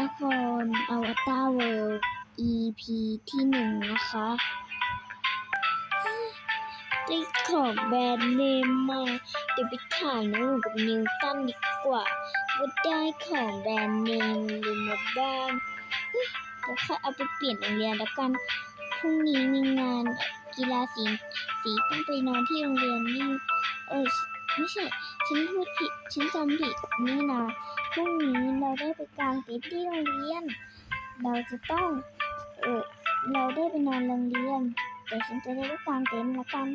ละครอวตารเวิลด์ EP ที่หนึ่งนะคะได้ของแบรนด์เนมมาเดี๋ยวไปถ่ามน้องหนูกับนิวตันดีกว่าว่าได้ของแบรนด์เนมหรือมาบ้างเฮ้ยเดี๋ยวค่อยเอาไปเปลี่ยนโรงเรียนแล้วกันพรุ่งนี้มีงานกีฬาสีสีต้องไปนอนที่โรงเรียนนี่เออไม่ใช่ ฉันพูดผิด ฉันจำผิดนี่นะ พรุ่งนี้เราได้ไปกลางเต็นท์ที่โรงเรียน เราจะต้องเออเราได้ไปนอนโรงเรียนแต่ฉันจะได้ไปกางเต็นท์ละกัน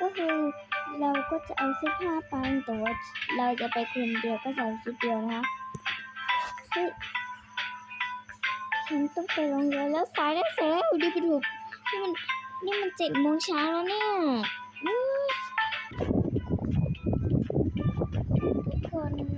ก็คือเราก็จะเอาเสื้อผ้าไปแต่ว่าเราจะไปคนเดียวก็ใส่ชุดเดียวนะคะเฮ้ยฉันต้องไปโรงเรียนแล้วสายแล้วสายแล้วดีไปถูกนี่มันนี่มันเจ็ดโมงเช้าแล้วเนี่ยทุกคน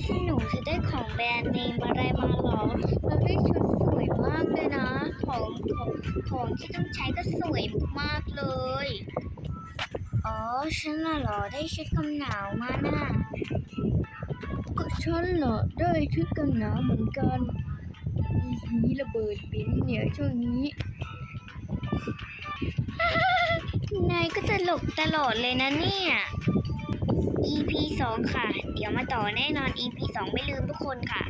นิวตัสหนูจะได้ของแบรนด์เนมอะไรมาหรอเราได้ชุดสวยมากเลยนะ ของของของที่ต้องใช้ก็สวยมากเลย อ๋อ ฉันน่ะเหรอได้ชุดกันหนาวมาน่ะก็ฉันเหรอได้ชุดกันหนาวเหมือนกันมีระเบิดบินเนี่ยช่วงนี้ นายก็ตลกตลอดเลยนะเนี่ย EP 2 ค่ะ เดี๋ยวมาต่อแน่นอน EP 2 ไม่ลืมทุกคนค่ะ